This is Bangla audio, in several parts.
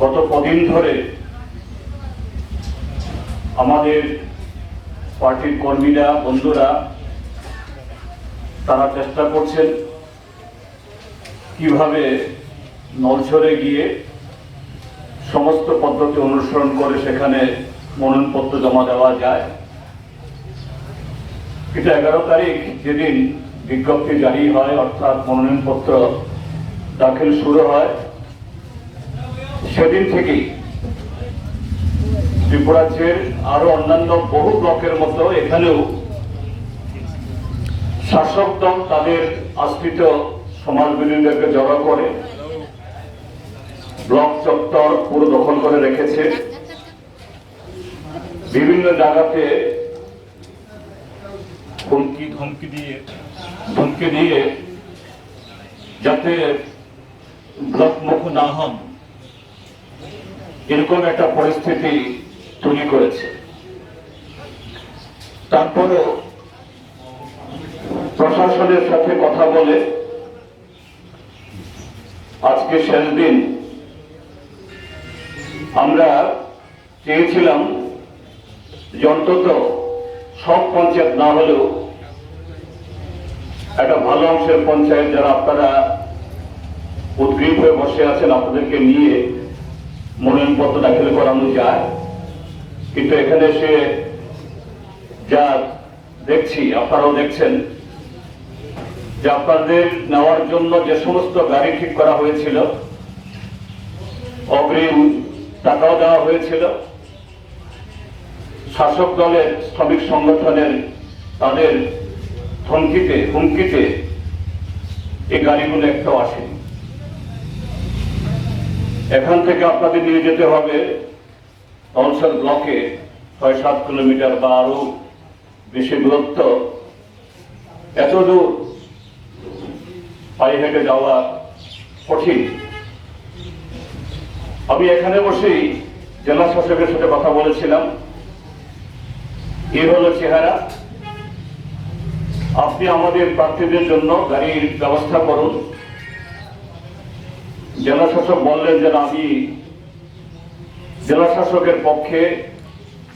গত কদিন ধরে আমাদের পার্টির কর্মীরা, বন্ধুরা, তারা চেষ্টা করছেন কীভাবে নলছড়ে গিয়ে সমস্ত পদ্ধতি অনুসরণ করে সেখানে মনোনয়নপত্র জমা দেওয়া যায়। কিন্তু এগারো তারিখ যেদিন বিজ্ঞপ্তি জারি হয়, অর্থাৎ মনোনয়নপত্র দাখিল শুরু হয় সেদিন থেকেই ত্রিপুরাজ্যের আরও অন্যান্য বহু ব্লকের মতো এখানেও শাসক দল তাদের আশ্রিত সমাজবিরোধীদেরকে জড়ো করে, ব্লক চত্বর পুরো দখল করে রেখেছে। বিভিন্ন জায়গাতে হুমকি, ধমকি দিয়ে ধমকি দিয়ে যাতে ব্লক মুখ না হন। এরকম একটা পরিস্থিতি তৈরি করেছে। তারপরেও প্রশাসনের সাথে কথা বলে আজকে শেষ দিন আমরা চেয়েছিলাম যে অন্তত সব পঞ্চায়েত না হলেও একটা ভালো অংশের পঞ্চায়েত যারা আপনারা উদ্গ্রীব হয়ে বসে আছেন, আপনাদেরকে নিয়ে মনোনয়নপত্র দাখিল করানো যায়, কিন্তু এখানে সে যা দেখছি, আপনারাও দেখছেন, যে আপনাদের নেওয়ার জন্য যে সমস্ত গাড়ি ঠিক করা হয়েছিল, অগ্রিম টাকাও দেওয়া হয়েছিল, শাসক দলের শ্রমিক সংগঠনের তাদের ধমকিতে হুমকিতে এই গাড়িগুলো একটাও আসেনি। এখান থেকে আপনাদের নিয়ে যেতে হবে অলসার ব্লকে ছয় সাত কিলোমিটার বা আরও বেশি দূরত্ব। এত দূর পায়ে হেঁটে যাওয়া কঠিন। আমি এখানে বসেই জেলা শাসকের সাথে কথা বলেছিলাম। এ হলো চেহারা। আপনি আমাদের প্রার্থীদের জন্য গাড়ির ব্যবস্থা করুন। জেলা শাসক বললেন যে আমি জেলা শাসকের পক্ষে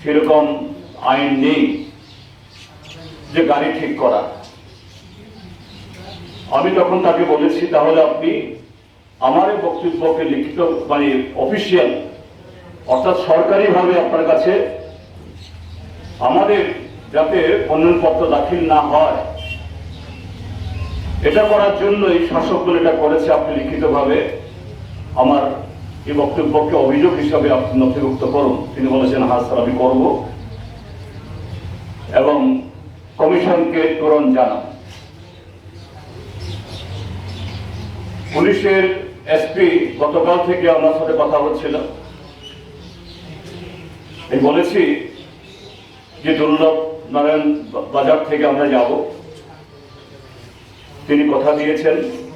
সেরকম আইন নেই যে গাড়ি ঠিক করা। আমি তখন তাকে বলেছি, তাহলে আপনি আমার বক্তব্যকে লিখিত মানে অফিসিয়াল অর্থাৎ সরকারিভাবে আপনার কাছে আমাদের যাতে মনোনয়নপত্র দাখিল না হয়, এটা করার জন্যই শাসকদল এটা করেছে, আপনি লিখিতভাবে। আমার এই বক্তব্যকে অভিযোগ হিসাবে আপনি নথিভুক্ত করুন। তিনি বলেছেন হ্যাঁ স্যার আমি করব। এবং কমিশনকে তুরন্ত জানান। পুলিশের এসপি গতকাল থেকে আমার সাথে কথা হচ্ছিল। আমি বলেছি যে, দুর্লভ নারায়ণ বাজার থেকে আমরা যাব। তিনি কথা দিয়েছেন।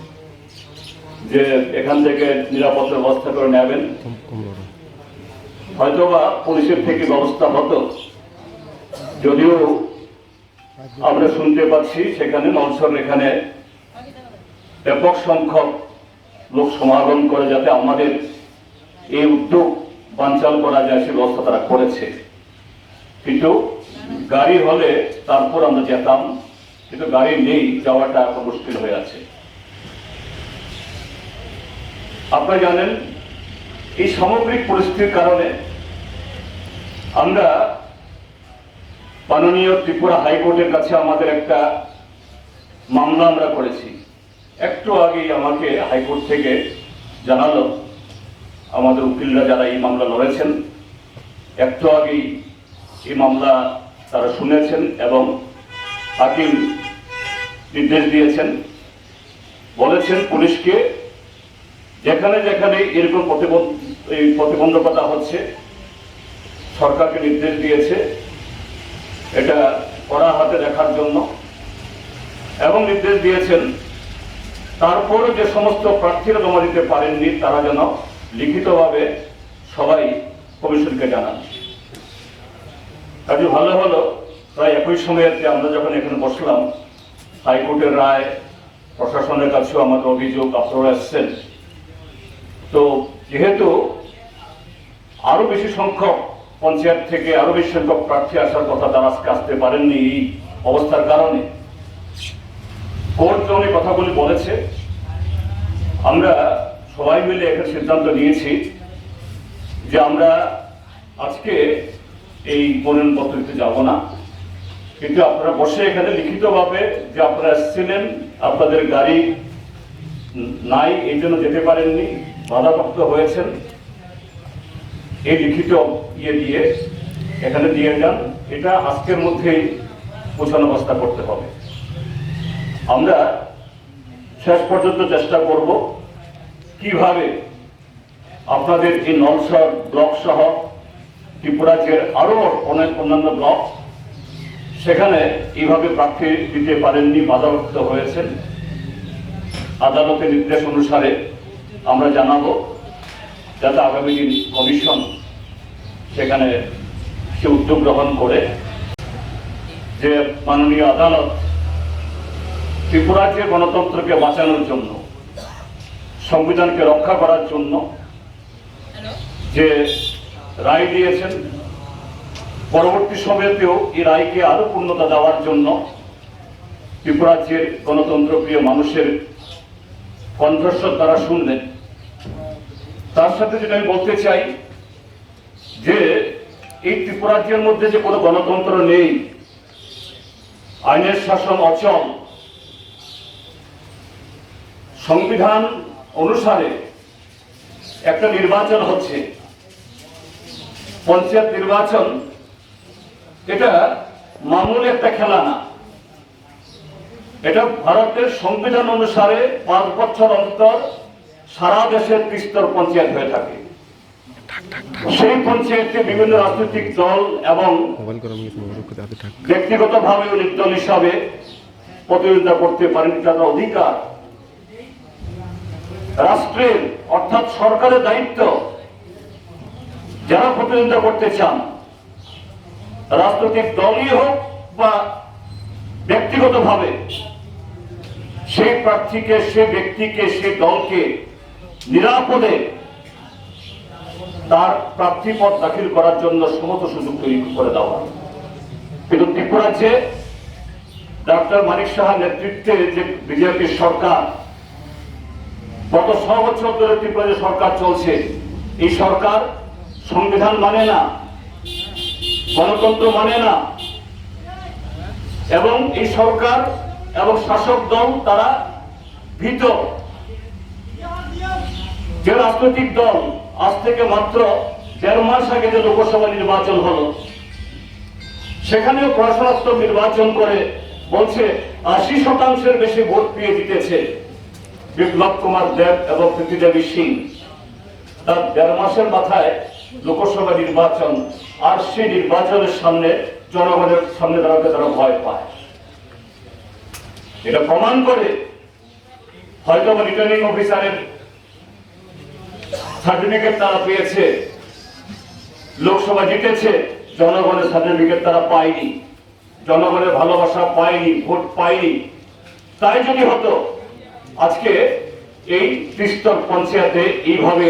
যে এখান থেকে নিরাপত্তা ব্যবস্থা করে নেবেন। হয়তোবা পুলিশের থেকে ব্যবস্থা হতো। যদিও আমরা শুনতে পাচ্ছি সেখানে নলসর এখানে ব্যাপক সংখ্যক লোক সমাগম করে যাতে আমাদের এই উদ্যোগ বানচাল করা যায় সে ব্যবস্থা তারা করেছে। কিন্তু গাড়ি হলে তারপর আমরা যেতাম, কিন্তু গাড়ি নেই, যাওয়াটা এখন মুশকিল হয়ে আছে। আপনারা জানেন, এই সামগ্রিক পরিস্থিতির কারণে আমরা মাননীয় ত্রিপুরা হাইকোর্টের কাছে আমাদের একটা মামলা আমরা করেছি। একটু আগেই আমাকে হাইকোর্ট থেকে জানালো, আমাদের উকিলরা যারা এই মামলা লড়েছেন, একটু আগেই এই মামলা তারা শুনেছেন এবং হাকিম নির্দেশ দিয়েছেন, বলেছেন পুলিশকে যেখানে যেখানে এরকম এই প্রতিবন্ধকতা হচ্ছে, সরকারকে নির্দেশ দিয়েছে, এটা কড়া হাতে দেখার জন্য। এবং নির্দেশ দিয়েছেন তারপরে যে সমস্ত প্রার্থীরা জমা দিতে পারেননি, তারা যেন লিখিতভাবে সবাই কমিশনকে জানান। কাজে ভালো হলো, প্রায় একই সময়েতে আমরা যখন এখানে বসলাম, হাইকোর্টের রায়, প্রশাসনের কাছেও আমাদের অভিযোগ আপনারা এসছেন। তো যেহেতু আরও বেশি সংখ্যক পঞ্চায়েত থেকে আরও বেশি সংখ্যক প্রার্থী আসার কথা তারা আজকে আসতে পারেননি এই অবস্থার কারণে। কোর্ট এই কথাগুলি বলেছে, আমরা সবাই মিলে একটা সিদ্ধান্ত নিয়েছি যে আমরা আজকে এই মনোনয়নপত্র দিতে যাব না। কিন্তু আপনারা বসে এখানে লিখিতভাবে যে আপনারা এসেছিলেন, আপনাদের গাড়ি নাই, এই জন্য যেতে পারেননি বাধাপ্রাপ্ত হয়েছেন। এই লিখিত ইয়ে দিয়ে এখানে দিয়ে যান। এটা আজকের মধ্যেই পৌঁছানো ব্যবস্থা করতে হবে। আমরা শেষ পর্যন্ত চেষ্টা করব কীভাবে আপনাদের এই নলসর ব্লক সহ ত্রিপুরাজের আরও অনেক অন্যান্য ব্লক সেখানে এইভাবে প্রার্থী দিতে পারেননি, বাধাপ্রাপ্ত হয়েছেন। আদালতের নির্দেশ অনুসারে আমরা জানাব যাতে আগামী দিন কমিশন সেখানে সে উদ্যোগ গ্রহণ করে যে মাননীয় আদালত ত্রিপুরাজ্যের গণতন্ত্রকে বাঁচানোর জন্য, সংবিধানকে রক্ষা করার জন্য যে রায় দিয়েছেন, পরবর্তী সময়তেও এই রায়কে আরও পূর্ণতা দেওয়ার জন্য ত্রিপুরাজ্যের গণতন্ত্রপ্রিয় মানুষের কণ্ঠস্বর তারা শুনলেন তার সাথে যেটা আমি বলতে চাই, যে এই ত্রিপুরাজ্যের মধ্যে যে কোনো গণতন্ত্র নেই, আইনের শাসন অচল, সংবিধান অনুসারে একটা নির্বাচন হচ্ছে, পঞ্চায়েত নির্বাচন, এটা মামুলি একটা খেলা না। এটা ভারতের সংবিধান অনুসারে পাঁচ বছর অন্তর সারা দেশের ত্রিস্তর পঞ্চায়েত হয়ে থাকে। সেই পঞ্চায়েতে বিভিন্ন রাজনৈতিক দল এবং ব্যক্তিগতভাবে নির্দল হিসাবে প্রতিযোগিতা করতে পারেন তাদের অধিকার। রাষ্ট্রের, অর্থাৎ সরকারের দায়িত্ব যারা প্রতিযোগিতা করতে চান, রাজনৈতিক দলই হোক বা ব্যক্তিগতভাবে, সেই প্রার্থীকে, সে ব্যক্তিকে, সে দলকে নিরাপদে তার প্রার্থী পদ দাখিল করার জন্য সমস্ত সুযোগ তৈরি করে দেওয়া কিন্তু ত্রিপুরাজ্যে ডক্টর মানিক সাহা নেতৃত্বে যে বিজেপি সরকার, গত ছ বছর ধরে ত্রিপুরা যে সরকার চলছে, এই সরকার সংবিধান মানে না, গণতন্ত্র মানে না, এবং এই সরকার এবং শাসক দল তারা ভীত। যে রাজনৈতিক দল আজ থেকে মাত্র দেড় মাস আগে যে লোকসভা নির্বাচন হলো, সেখানেও প্রশাসনাত্মক নির্বাচন করে বলছে আশি শতাংশের বেশি ভোট পেয়ে জিতেছে বিপ্লব কুমার দেব এবং প্রীতিদেবী সিং। তার দেড় মাসের মাথায় লোকসভা নির্বাচন আর সেই নির্বাচনের সামনে জনগণের সামনে দাঁড়াতে তারা ভয় পায়। এটা প্রমাণ করে হয়তো রিটার্নিং অফিসারের সার্টিফিকেট তারা পেয়েছে, লোকসভা জিতেছে, জনগণের সার্টিফিকেট তারা পায়নি, জনগণের ভালোবাসা পায়নি, ভোট পায়নি। তাই যদি হতো, আজকে এই ত্রিস্তর পঞ্চায়েতে এইভাবে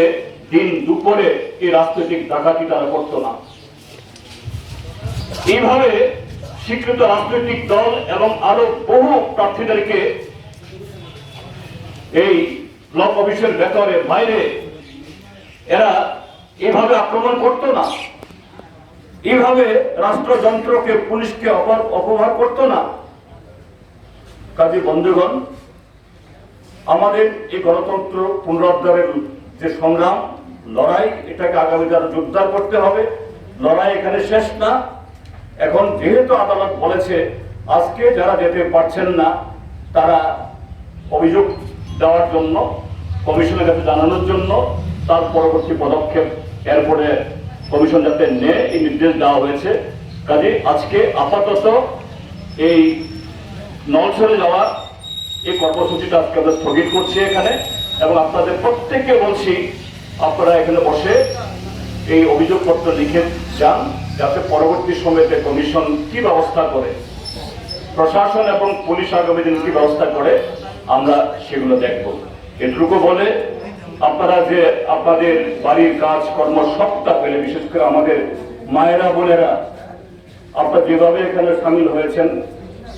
দিন দুপুরে এই রাজনৈতিক ডাকাতি তারা করতো না। এইভাবে স্বীকৃত রাজনৈতিক দল এবং আরও বহু প্রার্থীদেরকে এই ব্লক অফিসের ভেতরে, বাইরে আক্রমণ করতো না। এইভাবে রাষ্ট্রযন্ত্রকে, পুলিশকে অপর- অপহার করতো না। কাজে বন্ধুগণ, আমাদের এই গণতন্ত্র পুনরুদ্ধারের যে সংগ্রাম, লড়াই, এটাকে আগামী দিনে জোরদার করতে হবে। লড়াই এখানে শেষ না। এখন যেহেতু আদালত বলেছে, আজকে যারা যেতে পারছেন না, তারা অভিযোগ দেওয়ার জন্য, কমিশনের কাছে জানানোর জন্য তার পরবর্তী পদক্ষেপ এরপরে কমিশন যাতে নেয়, এই নির্দেশ দেওয়া হয়েছে। কাজে আজকে আপাতত এই নলছড়ে যাওয়া এই কর্মসূচিটা আজকে আমরা স্থগিত করছি এখানে এবং আপনাদের প্রত্যেককে বলছি, আপনারা এখানে বসে এই অভিযোগপত্র লিখে যান, যাতে পরবর্তী সময়তে কমিশন কি ব্যবস্থা করে, প্রশাসন এবং পুলিশ আগামী দিন কি ব্যবস্থা করে, আমরা সেগুলো দেখব। এটুকু বলে আপনারা যে আপনাদের বাড়ির কাজ, কর্ম সবটা পেলে, বিশেষ করে আমাদের মায়েরা, বোনেরা, আপনারা যেভাবে এখানে সামিল হয়েছেন,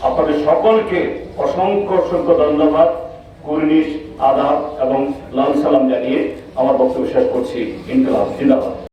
আপনাদের সকলকে অসংখ্য অসংখ্য ধন্যবাদ, কুর্নিশ, আদাব এবং লাল সালাম জানিয়ে আমার বক্তব্য শেষ করছি। ইনকলাব জিন্দাবাদ।